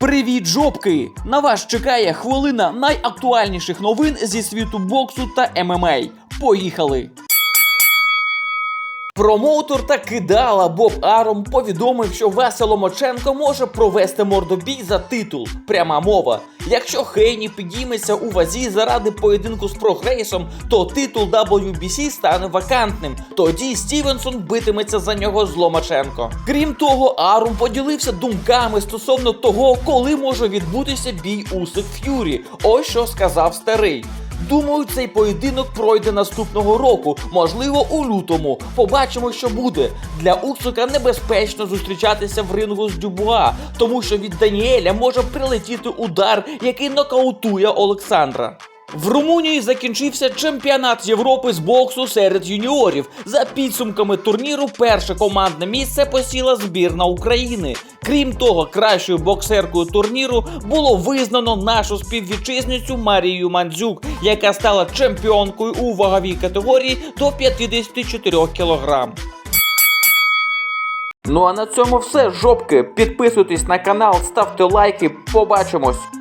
Привіт, жопки! На вас чекає хвилина найактуальніших новин зі світу боксу та ММА. Поїхали! Промоутор та кидала Боб Аром повідомив, що Весело Моченко може провести мордобій за титул. Пряма мова. Якщо Хейні підійметься у вазі заради поєдинку з прогрейсом, то титул WBC стане вакантним. Тоді Стівенсон битиметься за нього з Ломаченко. Крім того, Арум поділився думками стосовно того, коли може відбутися бій Усик Ф'юрі. Ось що сказав старий. Думаю, цей поєдинок пройде наступного року, можливо, у лютому. Побачимо, що буде. Для Уксука небезпечно зустрічатися в рингу з Дюбуа, тому що від Даніеля може прилетіти удар, який нокаутує Олександра. В Румунії закінчився чемпіонат Європи з боксу серед юніорів. За підсумками турніру, перше командне місце посіла збірна України. Крім того, кращою боксеркою турніру було визнано нашу співвітчизницю Марію Мандзюк, яка стала чемпіонкою у ваговій категорії до 54 кг. Ну а на цьому все, жопки. Підписуйтесь на канал, ставте лайки. Побачимось.